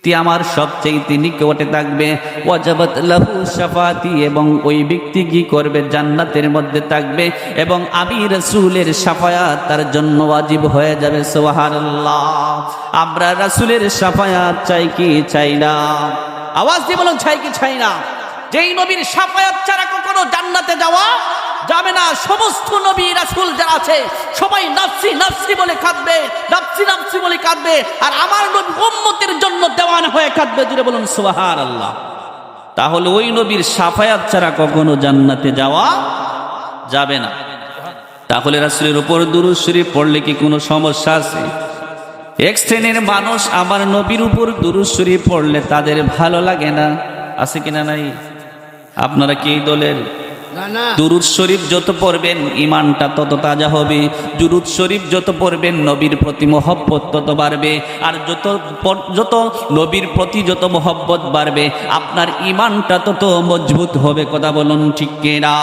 ব্যক্তি আমার সবচেয়ে নিকটে থাকবে। ওয়াজাবাত লাহু সাফাতি এবং ওই ব্যক্তি কি করবে? জান্নাতের মধ্যে থাকবে এবং আমি রাসূলের সাফায়াত তার জন্য ওয়াজিব হয়ে যাবে। সুবহানাল্লাহ। আমরা রাসূলের সাফায়াত চাই কি? চাই না। আওয়াজ দিয়ে বলুন, চাই কি? চাই না। যেই নবীর সাফায়াত ছাড়া কখনো জান্নাতে যাওয়া যাবে না। সমস্ত নবী রাসূল যারা আছে, সবাই নাফসি নাফসি বলে কাঁদবে, নাফসি নাফসি বলে কাঁদবে, আর আমার নবী উম্মতের জন্য দেওয়ান হয়ে কাঁদবে, জুড়ে বলুন, সুবহানাল্লাহ। তাহলে ওই নবীর সাফায়াত ছাড়া কখনো জান্নাতে যাওয়া যাবে না। তাহলে রাসুলের উপর দুরূদ শরীফ পড়লে কি কোনো সমস্যা আছে? এক শ্রেণির মানুষ আমার নবীর উপর দুরূদ শরীফ পড়লে তাদের ভালো লাগে না? আছে কিনা নাই? আপনারা কি দলের? দুরুদ শরীফ যত পড়বেন ইমানটা তত তাজা হবে। দুরুদ শরীফ যত পড়বেন নবীর প্রতি মহব্বত তত বাড়বে। আর যত যত নবীর প্রতি যত মহব্বত বাড়বে আপনার ইমানটা তত মজবুত হবে কথা বলুন ঠিক কেনা?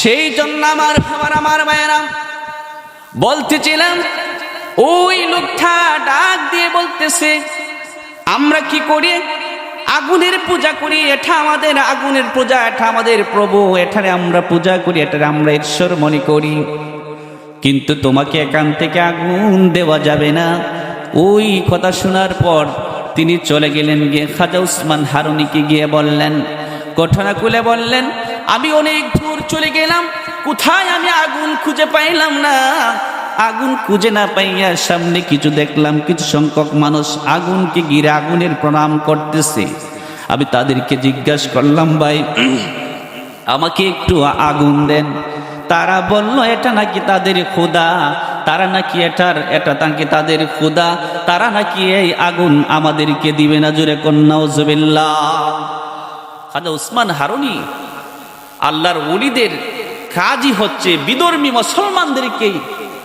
সেই জন্য আমার আমার আমার মায়েরা বলতেছিলাম ওই লোকটা ডাক দিয়ে বলতেছে আমরা কি করি? আগুনের পূজা করি, এটা আমাদের আগুনের পূজা, এটা আমাদের প্রভু, এটারে আমরা পূজা করি, এটারে আমরা ঈশ্বর মনে করি। কিন্তু তোমাকে এখান থেকে আগুন দেওয়া যাবে না। ওই কথা শোনার পর তিনি চলে গেলেন গিয়ে খাজা উসমান হারুনিকে গিয়ে বললেন, ঘটনা খুলে বললেন, আমি অনেক দূর চলে গেলাম, কোথায় আমি আগুন খুঁজে পাইলাম না? আগুন খুঁজে না পাইয়া সামনে কিছু দেখলাম, কিছু সংখ্যক মানুষ আগুনকে গিরে আগুনের প্রণাম করতেছে। আমি তাদেরকে জিজ্ঞাসা করলাম, ভাই, আমাকে একটু আগুন দেন। তারা বলল, এটা নাকি তাদের খোদা তারা নাকি এটার, এটা নাকি তাদের খোদা তারা নাকি এই আগুন আমাদেরকে দিবে না? জোরে কন্যা জবিল্লা খাজা উসমান হারুনি আল্লাহর ওলিদের কাজই হচ্ছে বিধর্মী মুসলমানদেরকে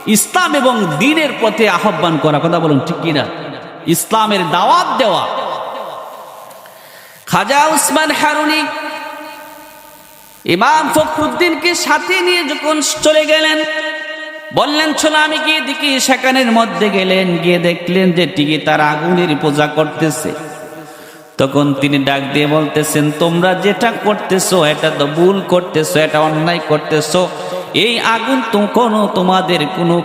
ইসলাম এবং দিনের পথে আহ্বান করা, কথা বলুন ঠিক কিনা? ইসলামের দাওয়াত দেওয়া। খাজা উসমান হারুনি ইমাম ফখরুদ্দিনকে সাথে নিয়ে যখন চলে গেলেন, বললেন ছোলা আমি গিয়ে দেখি সেখানের মধ্যে গেলেন, গিয়ে দেখলেন যে টিকে তার আগুনের পূজা করতেছে। তখন তিনি ডাক দিয়ে বলতেছেন, তোমরা যেটা করতেছো, এটা তো ভুল করতেছো, এটা অন্যায় করতেছো। এই আগুন তো কোনো তোমাদের কোনো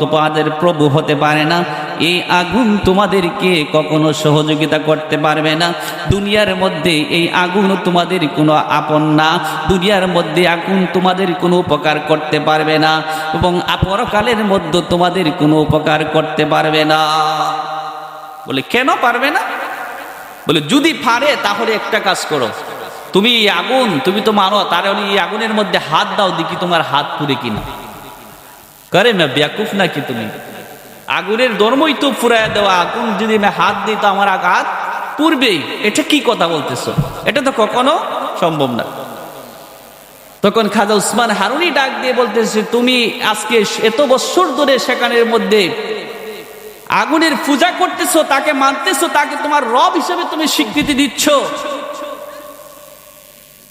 তোমাদের প্রভু হতে পারে না। এই আগুন তোমাদেরকে কখনো সহযোগিতা করতে পারবে না। দুনিয়ার মধ্যে এই আগুন তোমাদের কোনো আপন না। দুনিয়ার মধ্যে আগুন তোমাদের কোনো উপকার করতে পারবে না এবং আপরকালের মধ্যে তোমাদের কোনো উপকার করতে পারবে না। বলে, কেন পারবে না? বলে, যদি পারে তাহলে একটা কাজ করো। তুমি আগুন, তুমি তো মানো তাহলে এই আগুনের মধ্যে হাত দাও, দেখি তোমার হাত পুড়ে কিনা। করে না ব্যাকুফ নাকি তুমি? আগুনের ধর্মই তো ফুরায় দেওয়া, আগুন যদি আমি হাত দিই তো আমার আঘাত পূর্বেই এটা কি কথা বলতেছো? এটা তো কখনো সম্ভব না। তখন খাজা উসমান হারুনি ডাক দিয়ে বলতেছে, তুমি আজকে এত বছর ধরে সেখানের মধ্যে আগুনের পূজা করতেছো, তাকে মানতেছো তাকে তোমার রব হিসেবে তুমি স্বীকৃতি দিচ্ছ।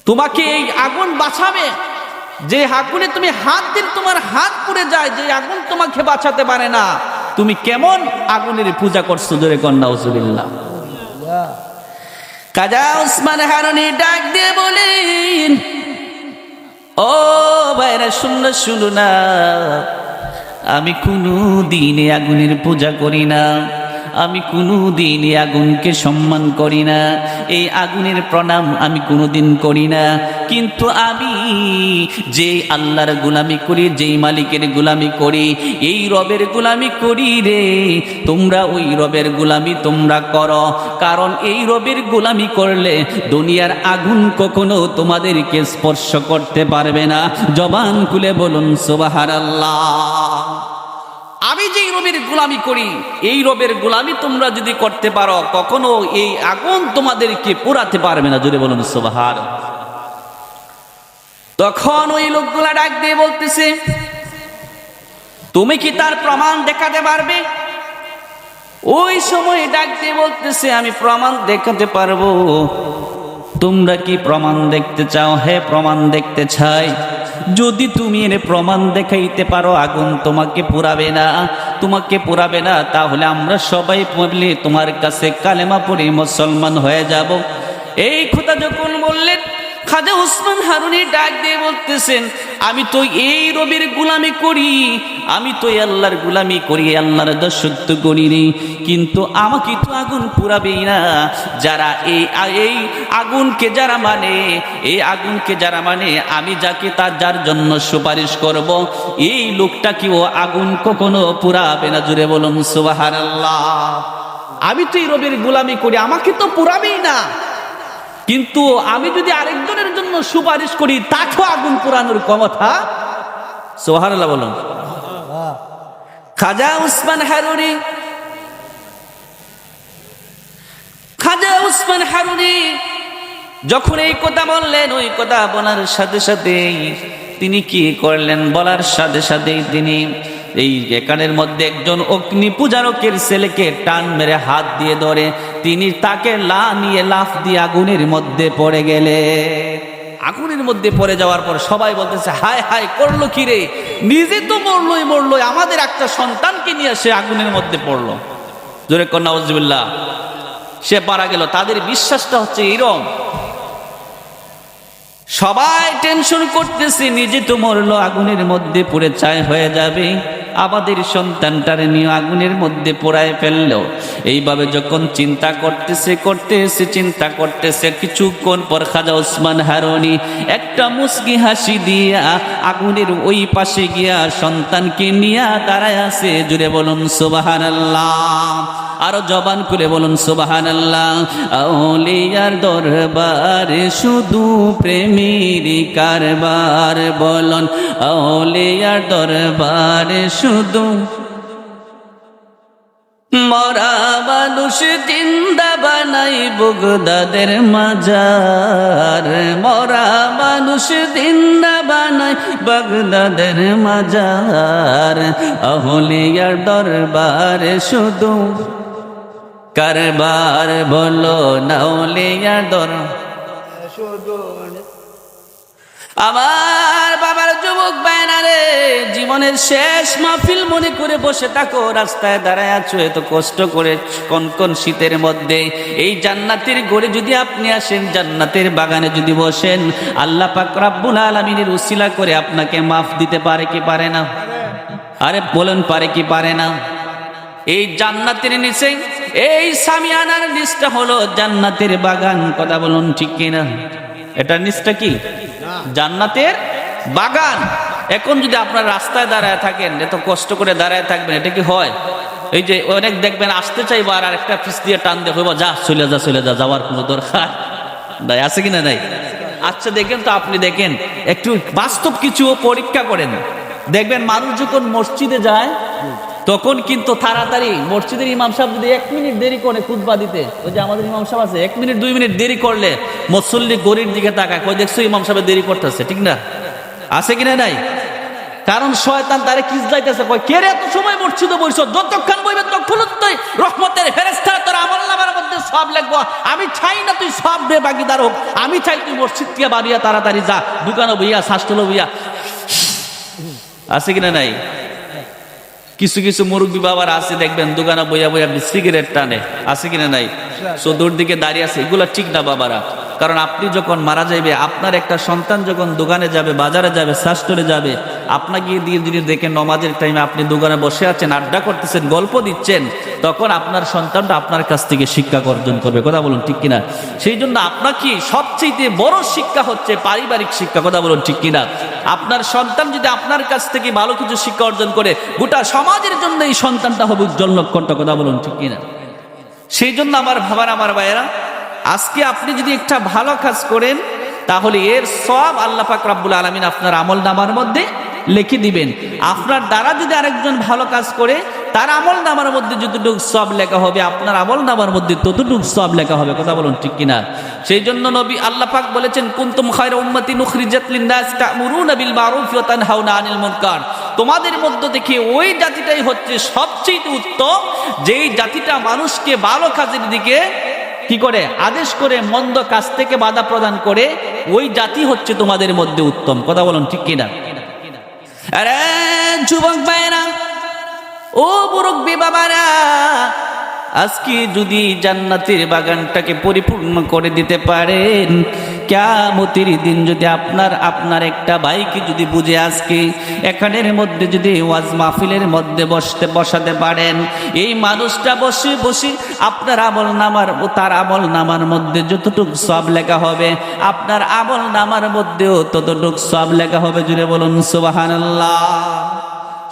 তোমাকে এই আগুন বাঁচাবে। যে আগুনে তুমি হাত দিন তোমার হাত পুড়ে যায়, যে আগুন তোমাকে বাঁচাতে পারে না। তুমি কেমন আগুনের পূজা করছ, জোরে কন্যা উজুবিল্লাহ। কাজা উসমান হারনি ডাক দিয়ে বলেন, ও ভাইরা, শুনলো শুনো না। আমি কোনো দিনে আগুনের পূজা করি না। আমি কোনো এই আগুনকে সম্মান করি না। এই আগুনের প্রণাম আমি কোনো দিন করি না। কিন্তু আমি যে আল্লাহর গোলামি করি, যেই মালিকের গোলামি করি, এই রবের গোলামি করি রে। তোমরা ওই রবের গোলামি তোমরা করো। কারণ এই রবের গোলামি করলে দুনিয়ার আগুন কখনো তোমাদেরকে স্পর্শ করতে পারবে না। জবান খুলে বলুন সুবাহার আল্লাহ আমি যেই রবের গোলামি করি, এই রবের গোলামি তোমরা যদি করতে পারো, কখনো এই আগুন তোমাদেরকে পোড়াতে পারবে না। যদি বলুন সুবাহার তখন ওই লোকগুলা ডাক দিয়ে বলতেছে, তুমি কি তার প্রমাণ দেখাতে পারবে? ওই সময় ডাক দিয়ে বলতেছে, আমি প্রমাণ দেখাতে পারব। তোমরা কি প্রমাণ দেখতে চাও? হে প্রমাণ দেখতে চাই। যদি তুমি এর প্রমাণ দেখাইতে পারো, আগুন তোমাকে পুরাবে না। তোমাকে পুরাবে না, তাহলে আমরা সবাই পড়লে তোমার কাছে কালেমা পড়ে মুসলমান হয়ে যাব। এই কথা যখন বললেন খাজা উসমান হারুনি ডাক দিয়ে বলতেছেন, আমি তো এই রবির গুলামি করি, আমি তো আল্লাহর গুলামি করি আল্লাহর দশত্ব করিনি কিন্তু আমাকে তো আগুন পুরাবেই না। যারা এই এই আগুনকে যারা মানে এই আগুনকে যারা মানে আমি যাকে তার যার জন্য সুপারিশ করব, এই লোকটাকে ও আগুন কখনো পুরাবে না। জুড়ে বলুন সুবাহার আমি তো এই রবির গুলামি করি, আমাকে তো পুরাবেই না। কিন্তু আমি যদি আরেকজনের জন্য সুপারিশ করি, তাকেও আগুন পুরানোর ক্ষমতা? সোহারাল্লাহ বলুন। খাজা উসমান হারুনি, খাজা উসমান হারুনি যখন এই কথা বললেন, ওই কথা বলার সাথে সাথেই তিনি কি করলেন? বলার সাথে সাথেই তিনি এই একানের মধ্যে একজন অগ্নি পূজারকের ছেলেকে টান মেরে হাত দিয়ে ধরে, তিনি তাকে লা নিয়ে লাফ দিয়ে আগুনের মধ্যে পড়ে গেলে। আগুনের মধ্যে পড়ে যাওয়ার পর সবাই বলতেছে, হায় হায়, করল কি রে? নিজে তো মরলোই মরলোই, আমাদের একটা সন্তানকে নিয়ে সে আগুনের মধ্যে পড়ল। জোরে কন্যা উজবিল্লা সে পারা গেল। তাদের বিশ্বাসটা হচ্ছে এরম। সবাই টেনশন করতেছে, নিজে তো মরলো, আগুনের মধ্যে পুড়ে চায় হয়ে যাবে। আমাদের সন্তানটার নিয়ে আগুনের মধ্যে পোড়ায় ফেলল। এইভাবে যখন চিন্তা করতেছে করতেছে, চিন্তা করতেছে, কিছুক্ষণ পর খাজা ওসমান হারনি একটা মুসকি হাসি দিয়া আগুনের ওই পাশে গিয়া সন্তানকে নিয়া দাঁড়ায় আছে। জুড়ে বলুন সুবাহান আরও জবান খুলে বলুন সুবাহান আল্লাহ আউলিয়ার দরবারে শুধু প্রেমের কারবার। বলন, আউলিয়ার দরবারে শুধু মরা মানুষ জিন্দা বানাই বুগদাদের মাজার। মরা মানুষ জিন্দা বানাই বাগদাদের মাজার। আহলিয়ার দরবারে শুধু কারবার বলো নাউলিয়ার দর শুধু। আমার জীবনের শেষ মাহফিল মনে করে বসে থাকো। রাস্তায় দাঁড়ায় আছো, এত কষ্ট করে কনকন শীতের মধ্যে। এই জান্নাতের গড়ে যদি আপনি আসেন, জান্নাতের বাগানে যদি বসেন, আল্লাহ পাক রাব্বুল আলামিনের উসিলা করে আপনাকে মাফ দিতে পারে কি পারে না? আরে বলেন, পারে কি পারে না? এই জান্নাতের নিচে, এই সামিয়ানার নিচটা হলো জান্নাতের বাগান, কথা বলুন ঠিক কিনা? এটার নিচটা কি? জান্নাতের বাগান। এখন যদি আপনার রাস্তায় দাঁড়ায় থাকেন, এত কষ্ট করে দাঁড়ায় থাকবেন, এটা কি হয়? এই যে অনেক দেখবেন, আসতে চাইব আর একটা ফিস দিয়ে টান দেখো যা, চলে যা চলে যা, যাওয়ার কোনো দরকার নাই। আছে কিনা নাই? আচ্ছা দেখেন তো আপনি দেখেন, একটু বাস্তব কিছু পরীক্ষা করেন। দেখবেন মানুষ যখন মসজিদে যায়, তখন কিন্তু তাড়াতাড়ি, মসজিদের ইমাম সাহেব যদি এক মিনিট দেরি করে খুতবা দিতে, ওই যে আমাদের ইমাম সাহেব আছে, এক মিনিট, দুই মিনিট দেরি করলে মুসল্লি গরির দিকে তাকায় কই দেখছ, ইমাম সাহেব দেরি করতেছে। ঠিক না? আছে কিনা নাই? কারণ শয়তান তারে কিস যাইতেছে, কয়, কে রে এত সময় মসজিদে বইছ যতক্ষণ বইবে তখন তুই রহমতের ফেরেস্তা তোর আমল নামার মধ্যে সব লিখব। আমি চাই না তুই সব বে বাগিদার হোক। আমি চাই তুই মসজিদ থেকে বাড়িয়া তাড়াতাড়ি যা। দোকানে বইয়া শাস্ত্র বইয়া। আছে কিনা নাই? কিছু কিছু মুরব্বী বাবার আছে, দেখবেন, দোকানে বইয়া বইয়া সিগারেট টানে। আছে কিনা নাই? চতুর দিকে দাঁড়িয়ে আছে। এগুলা ঠিক না বাবারা। কারণ আপনি যখন মারা যাইবে, আপনার একটা সন্তান যখন দোকানে যাবে, বাজারে যাবে শাস্ত্রে যাবে, আপনাকে দিয়ে যদি দেখেন নমাজের টাইমে আপনি দোকানে বসে আছেন, আড্ডা করতেছেন, গল্প দিচ্ছেন, তখন আপনার সন্তানটা আপনার কাছ থেকে শিক্ষা অর্জন করবে। কথা বলুন ঠিক কিনা? সেই জন্য আপনাকে সবচেয়ে বড় শিক্ষা হচ্ছে পারিবারিক শিক্ষা। কথা বলুন ঠিক কিনা? আপনার সন্তান যদি আপনার কাছ থেকে ভালো কিছু শিক্ষা অর্জন করে, গোটা সমাজের জন্য এই সন্তানটা হবে উজ্জ্বল লক্ষণটা কথা বলুন ঠিক কিনা? সেই জন্য আমার ভাবার, আমার ভাইয়েরা আজকে আপনি যদি একটা ভালো কাজ করেন, তাহলে এর সব আল্লাহ পাক রাব্বুল আলমিন আপনার আমল নামার মধ্যে লিখে দিবেন। আপনার দ্বারা যদি আরেকজন ভালো কাজ করে, তার আমল নামার মধ্যে যতটুকু সব লেখা হবে, আপনার আমল নামার মধ্যে ততটুকু সব লেখা হবে, কথা বলুন ঠিক কিনা? সেই জন্য নবী আল্লাহ পাক বলেছেন, কুনতুম খায়রা উম্মতি নুখরিজাত লিন-নাস তা'মুরুনা বিল মারুফ ওয়া তানহাউনা আনিল মুনকার। তোমাদের মধ্যে দেখে ওই জাতিটাই হচ্ছে সবচেয়ে উত্তম, যেই জাতিটা মানুষকে ভালো কাজের দিকে কি করে? আদেশ করে মন্দ কাজ থেকে বাধা প্রদান করে ওই জাতি হচ্ছে তোমাদের মধ্যে উত্তম। কথা বলুন ঠিক কিনা? আরে যুবক ভাইরা, ও মুরব্বী বাবারা, আজকে যদি জান্নাতের বাগানটাকে পরিপূর্ণ করে দিতে পারেন কেমতির দিন যদি আপনার আপনার একটা বাইকে যদি বুঝে আজকে, এখানের মধ্যে যদি ওয়াজ মাহফিলের মধ্যে বসতে, বসাতে পারেন, এই মানুষটা বসে বসে আপনার আমল নামার ও তার আমল নামার মধ্যে যতটুক সব লেখা হবে, আপনার আমল নামার মধ্যেও ততটুক সব লেখা হবে জুড়ে বলুন, সুবাহানাল্লাহ।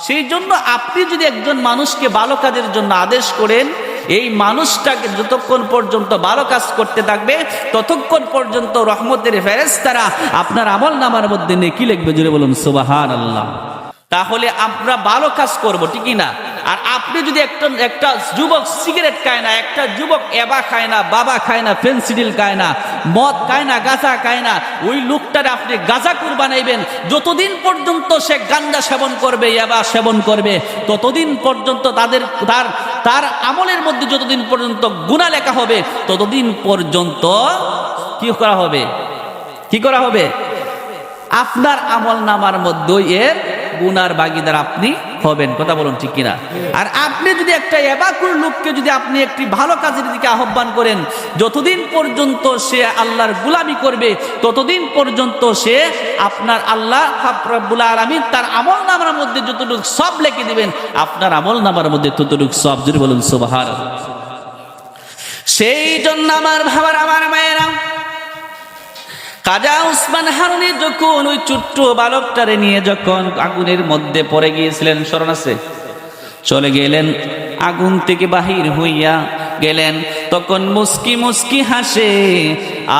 সেই জন্য আপনি যদি একজন মানুষকে ভালো কাজের জন্য আদেশ করেন এই মানুষটাকে যতক্ষণ পর্যন্ত ভালো কাজ করতে থাকবে, ততক্ষণ পর্যন্ত রহমতের ফেরেস্তারা আপনার আমল নামার মধ্যে নেকি লিখবে। জুড়ে বলুন সুবাহান আল্লাহ তাহলে আমরা ভালো কাজ করব, ঠিকই না? আর আপনি যদি একটা একটা যুবক সিগারেট খায় না, একটা যুবক এবা খায় না, বাবা খায় না, ফেন্সিডিল খায় না, মদ খায় না, গাঁজা খায় না, ওই লোকটার আপনি গাঁজা কুর বানাইবেন। যতদিন পর্যন্ত সে গান্দা সেবন করবে, এবা সেবন করবে, ততদিন পর্যন্ত তাদের, তার তার আমলের মধ্যে যতদিন পর্যন্ত গুণা লেখা হবে, ততদিন পর্যন্ত কি করা হবে? কি করা হবে? আপনার আমল নামার মধ্যে এর গুনার বাগিদার আপনি হবেন। কথা বলুন ঠিক কিনা? আর আপনি যদি একটা এবাকুর লোককে যদি আপনি একটি ভালো কাজের দিকে আহ্বান করেন, যতদিন পর্যন্ত সে আল্লাহর গুলামি করবে, ততদিন পর্যন্ত সে আপনার আল্লাহ আলামিন তার আমল নামার মধ্যে যতটুকু সব লিখে দিবেন, আপনার আমল নামার মধ্যে ততটুকু সব যদি বলুন সুবহান সেই জন্য আমার ভাবার, আমার মায়েরা কাজা উসমান হারুনি যখন ওই ছোট্ট বালকটারে নিয়ে যখন আগুনের মধ্যে পড়ে গিয়েছিলেন, স্মরণ আছে? চলে গেলেন, আগুন থেকে বাহির হইয়া গেলেন। তখন মুস্কি মুস্কি হাসে,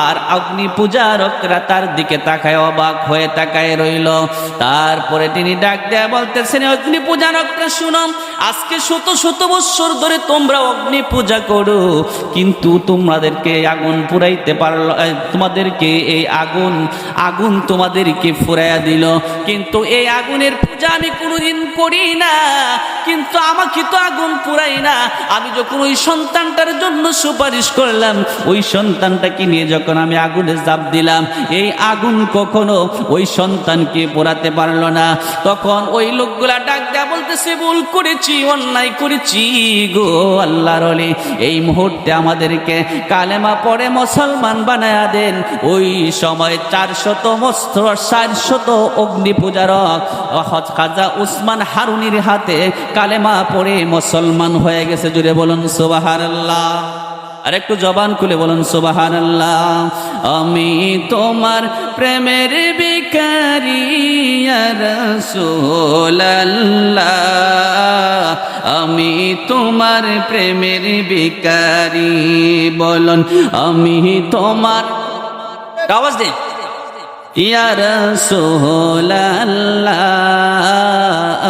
আর অগ্নি পূজারকরা তার দিকে তাকায়, অবাক হয়ে তাকায় রইল। তারপরে তিনি ডাক দেয়া বলতেছেন অগ্নি পূজারকরা শুনো, আজকে শত শত বৎসর ধরে তোমরা অগ্নি পূজা করো, কিন্তু তোমাদেরকে আগুন পুরাইতে পারল তোমাদেরকে এই আগুন আগুন তোমাদেরকে ফুরাইয়া দিল। কিন্তু এই আগুনের পূজা আমি কোনোদিন করি না, কিন্তু আমাকে তো আগুন পুরাই না। আমি যখন ওই সন্তানটার জন্য সুপারিশ করলাম, ওই সন্তানটাকে নিয়ে যখন আমি আগুনে জাপ দিলাম, এই আগুন কখনো ওই সন্তানকে পোড়াতে পারল না। তখন ওই লোকগুলা ডাক দেয়া বলতেছে, ভুল করেছি, অন্যায় করেছি গো আল্লাহর অলি। এই মুহূর্তে আমাদেরকে কালেমা পড়ে মুসলমান বানায়া দেন। ওই সময় চারশত মস্ত্র চারশত অগ্নি পূজারক খাজা উসমান হারুনির হাতে কালেমা পড়ে মুসলমান হয়ে গেছে। জুড়ে বলুন সুবাহার আল্লাহ আর একটু জবান খুলে বলুন সুবাহান আমি তোমার প্রেমের বিকারি আমি তোমার প্রেমের বিকারি বলুন, আমি তোমার আওয়াজ দিন। ইয়া রসোল্লাহ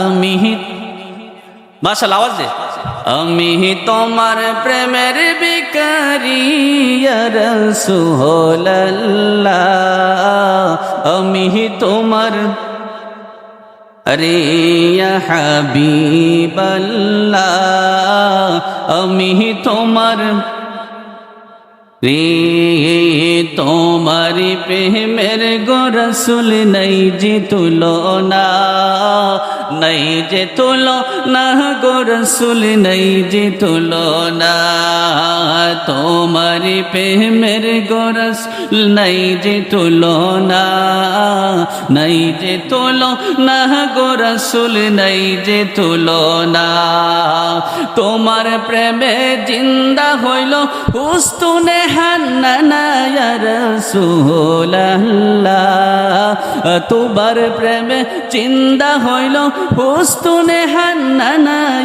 আমি মাশাল আওয়াজ দে। আমি তোমার প্রেমের বিকারি ইয়া আমি তোমার, আরে ইয়া হাবিবাল্লাহ। আমি তোমার, রে প্রেমের গোরসুল নাই যে তুলো না, নাই যে তুলো না গোরসুল নাই যে তুলো না। তোমার প্রেমের গোরসুল নাই যে তুলো না, নাই যে তুলো না গোরসুল নাই যে তুলো না। তোমার প্রেমে জিন্দা হইল হুস্তুনে হান্নানা ইয়া রাসূলুল্লাহ, তোমার প্রেমে চিন্তা হইল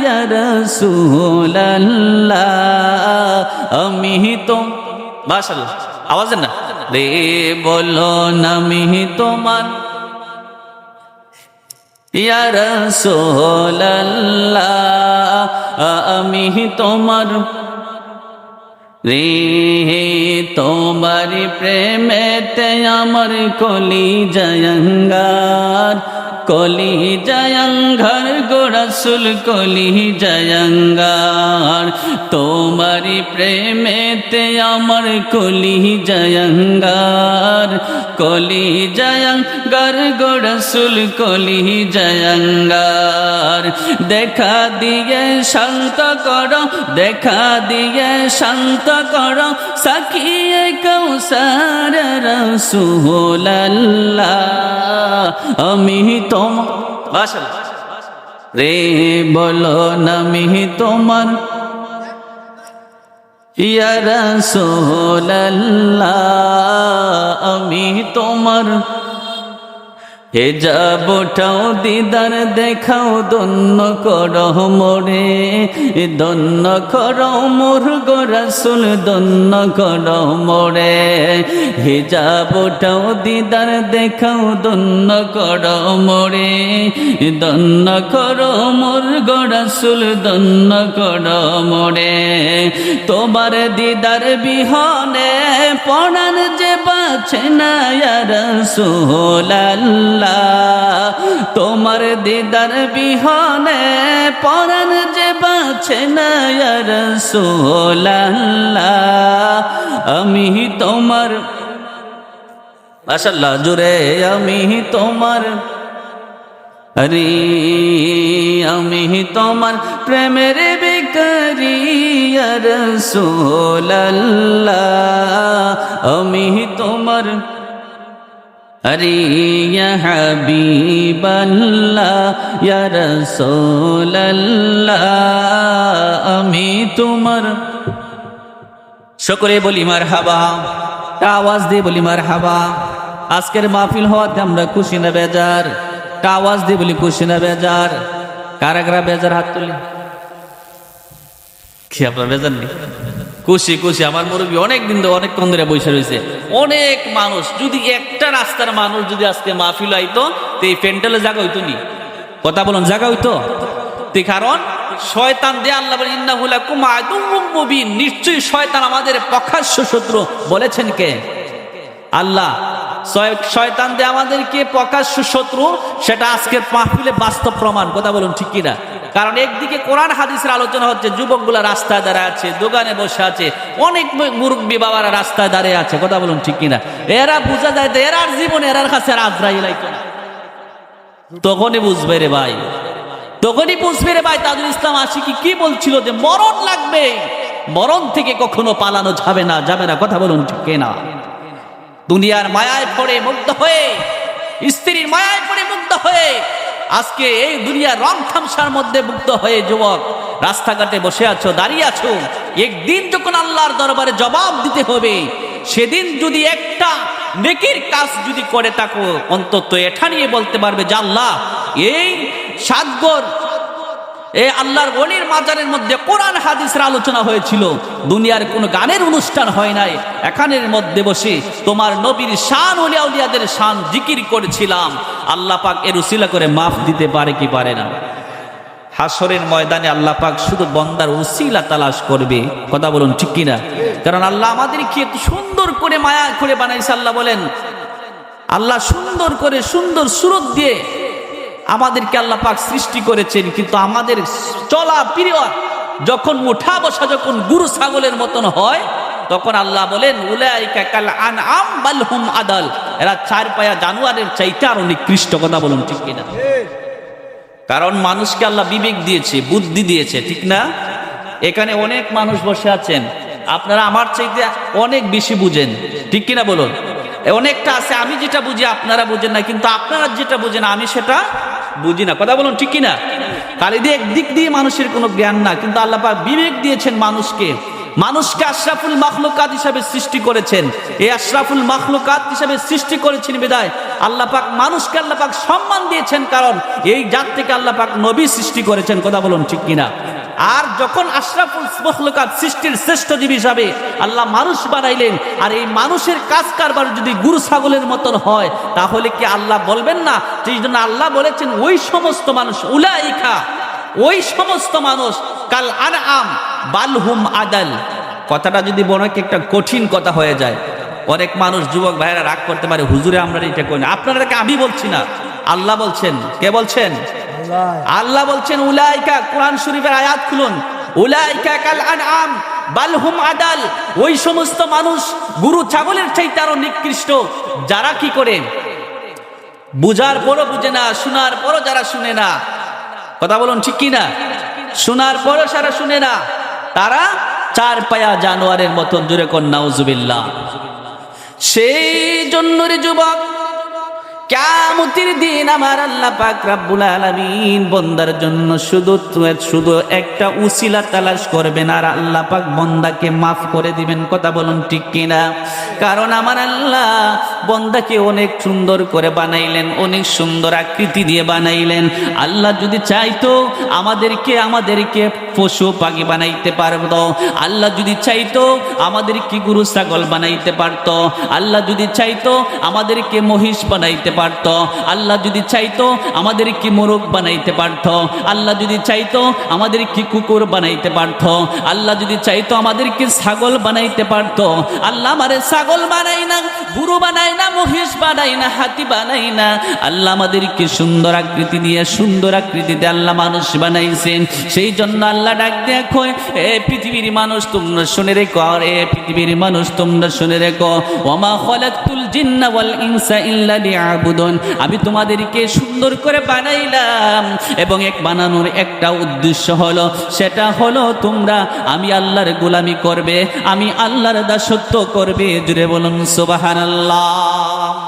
ইয়া রাসূলুল্লাহ। আমি তো মাশাআল্লাহ, আওয়াজ না? রে বলো না, আমি তোমার ইয়া রাসূলুল্লাহ, আমি তোমার রে তোমার প্রেমেতে আমার কলি জয়ঙ্গার কলি জয়ঙ্গার গোরসুল কলি জয়ঙ্গার তোমারি প্রেমেতে আমার কলি জয়ঙ্গার কলি জয়ঙ্গার গোরসুল কলি জয়ঙ্গার দেখা দিয়ে শান্ত কর, দেখা দিয়ে শান্ত করো, সাকিয়ে কৌসার রসুল্লাহ আমি তোম রে বলো নামি তোমার। ইয়া রাসূলুল্লাহ আমি তোমার। হে যাবটাও দিদার দেখাও দন্য করো মোরে দন্য করো মোর গোরাসুল দন্য করো মোরে। হে যাবটাও দিদার দেখাও দন্য করো মোরে দন্য করো মোর গোরাসুল দন্য করো মোরে। তোমার দিদার বিহনে পড়ান যে রসুলাল্লাহ? তোমার দিদার বিহনে পরাণ যে বাছে আমি তোমার মাশাল্লাহ জুড়ে আমি তোমার আরে আমি তোমার প্রেমের বেকারি রসোল্লাহ আমি তোমার আরে হাবিবাল্লাহ রসোল্লাহ আমি তোমার সকলে বলি মার হাবা আওয়াজ দিয়ে বলি মার হাবা আজকের মাহফিল হওয়াতে আমরা খুশি না বেজার, আওয়াজ দিয়ে বলি খুশি না বেজার। কারা কারা বেজার হাত তুলি। কি আপনার বেজার নেই খুশি আমার মুরব্বী অনেক দিন ধরে, অনেকক্ষণ ধরে বসে রয়েছে। অনেক মানুষ, যদি একটা রাস্তার মানুষ যদি আজকে মাহফিল আইতো, তো এই প্যান্ডেলে জায়গা হইতো নি? কথা বলুন জায়গা হইতো? তে কারণ, শয়তান দে আল্লাহ বলেন, ইন্নাহু লাকুম আদুউম নিশ্চয়ই শয়তান আমাদের প্রকাশ্য শত্রু বলেছেন কে? আল্লাহ শয়তান দে আমাদেরকে প্রকাশ্য শত্রু, সেটা আজকের মাহফিলে বাস্তব প্রমাণ, কথা বলুন ঠিক কিনা? কারণ একদিকে কোরআন হাদিসের আলোচনা হচ্ছে, যুবকগুলা রাস্তায় দাঁড়ায় আছে, দোকানে বসে আছে, অনেক বাবারা রাস্তায় দাঁড়িয়ে আছে, কথা বলুন ঠিক কিনা? এরা বোঝা যায় এরার জীবন এরার কাছে আজরাইল তখনই বুঝবে রে ভাই। তখনই বুঝবে রে ভাই, তাজুল ইসলাম আশিকি কি বলছিল যে মরণ লাগবে, মরণ থেকে কখনো পালানো যাবে না যাবে না, কথা বলুন ঠিক না দুনিয়ার মায়ায় পড়ে মুগ্ধ হয়ে, স্ত্রীর মায়ায় পড়ে মুগ্ধ হয়ে, আজকে এই দুনিয়ার রং থামসার মধ্যে মুগ্ধ হয়ে যুবক, রাস্তাঘাটে বসে আছো, দাঁড়িয়ে আছো, একদিন যখন আল্লাহর দরবারে জবাব দিতে হবে, সেদিন যদি একটা নেকির কাজ যদি করে থাকো, অন্তত এটা নিয়ে বলতে পারবে যে আল্লাহ, এই সাতগর এ আল্লাহর অলির মাজারের মধ্যে কোরআন, হাদিসের আলোচনা হয়েছিল। দুনিয়ার কোনো গানের অনুষ্ঠান হয় নাই। এখানের মধ্যে বসে তোমার নবীর শান উলিয়া উলিয়াদের শান জিকির করেছিলাম। আল্লাহ পাক এর উসিলা করে মাফ দিতে পারে কি পারে না। হাসরের ময়দানে আল্লাহ পাক শুধু বন্দার উসিলা তালাশ করবে। কথা বলুন ঠিক কিনা? কারণ আল্লাহ আমাদেরকে এত সুন্দর করে মায়া করে বানাইছে। আল্লাহ বলেন, আল্লাহ সুন্দর করে সুন্দর সুরত দিয়ে আমাদেরকে আল্লাহ পাক সৃষ্টি করেছেন, কিন্তু আমাদের চলা প্রিয় যখন উঠা বসা যখন গুরু ছাগলের মতন হয়, তখন আল্লাহ বলেন আদাল। এরা চার পায়া জানুয়ারের চাইতে আরও নিকৃষ্ট কথা বলুন ঠিক কিনা? কারণ মানুষকে আল্লাহ বিবেক দিয়েছে, বুদ্ধি দিয়েছে, ঠিক না? এখানে অনেক মানুষ বসে আছেন। আপনারা আমার চাইতে অনেক বেশি বুঝেন, ঠিক কিনা বলুন? অনেকটা আছে, আমি যেটা বুঝি আপনারা বুঝেন না, কিন্তু আপনারা যেটা বুঝেন, আমি সেটা বুঝি না। কথা বলুন ঠিক কিনা? খালি দিয়ে একদিক দিয়ে মানুষের কোনো জ্ঞান না কিন্তু আল্লাহ পাক বিবেক দিয়েছেন মানুষকে। মানুষকে আশরাফুল মাখলুকাত হিসাবে সৃষ্টি করেছেন। এই আশরাফুল মাখলুকাত হিসাবে সৃষ্টি করেছেন বিদায়। আল্লাহ পাক মানুষকে আল্লাহ পাক সম্মান দিয়েছেন, কারণ এই জাত থেকে আল্লাহ পাক নবী সৃষ্টি করেছেন। কথা বলুন ঠিক কিনা? আর যখন আশরাফুল মখলুকাত সৃষ্টির শ্রেষ্ঠ জীব হিসাবে আল্লাহ মানুষ বানাইলেন, আর এই মানুষের কাজ কারবার যদি গুরু ছাগলের মতন হয়, তাহলে কি আল্লাহ বলবেন না? সেই জন্য আল্লাহ বলেছেন, ওই সমস্ত মানুষ উলাইখা ওই সমস্ত মানুষ, কাল আর আম বালহুম আদাল। কথাটা যদি মনে একটা কঠিন কথা হয়ে যায়। অনেক মানুষ, যুবক ভাইয়েরা রাগ করতে পারে, হুজুরে, আমরা এটা করি না। আপনাদেরকে আমি বলছি না। আল্লাহ বলছেন, কে বলছেন? আল্লাহ। বলছেন, উলাইকা, কোরআন শরীফের আয়াত খুলুন। উলাইকা কাল আনআম, বাল হুম আদাল। ওই সমস্ত মানুষ গুরু ছাগলের চাইতে আরও নিকৃষ্ট। যারা কি করে? বুঝার পরও বুঝে না, শোনার পরও যারা শুনে না। কথা বলুন ঠিক কি না? শোনার পরও সারা শুনে না, তারা চার পায়া জানোয়ারের মতন। জুড়ে কন্যা উজুবিল্লাহ সেই জন্য রে যুবক কেমতির দিন আমার আল্লাহ পাক রাব্বুল আলামিন বন্দার জন্য শুধু শুধু একটা উসিলা তালাশ করবেন আর আল্লাহ পাক বন্দাকে মাফ করে দিবেন। কথা বলুন ঠিক কিনা? কারণ আমার আল্লাহ বন্দাকে অনেক সুন্দর করে বানাইলেন, অনেক সুন্দর আকৃতি দিয়ে বানাইলেন। আল্লাহ যদি চাইতো আমাদেরকে আমাদেরকে পশু পাখি বানাইতে পারতো। আল্লাহ যদি চাইতো আমাদেরকে গুরু, ছাগল বানাইতে পারতো। আল্লাহ যদি চাইতো আমাদেরকে মহিষ বানাইতে পারতো। আল্লাহ যদি চাইতো আমাদেরকে মোরগ বানাইতে পারতো। আল্লাহ যদি চাইতো আমাদেরকে কুকুর বানাইতে পারতো। আল্লাহ যদি চাইতো আমাদেরকে ছাগল বানাইতে পারতো। আল্লাহ আমারে ছাগল বানাই না গুরু বানাই না, মহিষ বানাই না, হাতি বানাই না। আল্লাহ আমাদেরকে সুন্দর আকৃতি দিয়ে, সুন্দর আকৃতিতে আল্লাহ মানুষ বানাইছেন। সেই জন্য আল্লাহ ডাক দেখো এ পৃথিবীর মানুষ, তোমরা শুনে রেখো, আর এ পৃথিবীর মানুষ, তোমরা শুনে রেখো। ওমা খলাকতুল আমি তোমাদেরকে সুন্দর করে বানাইলাম। এবং এক বানানোর একটা উদ্দেশ্য হলো, সেটা হলো তোমরা, আমি আল্লাহর গোলামি করবে, আমি আল্লাহর দাসত্ব করবে, জুড়ে বলুন সুবহানাল্লাহ।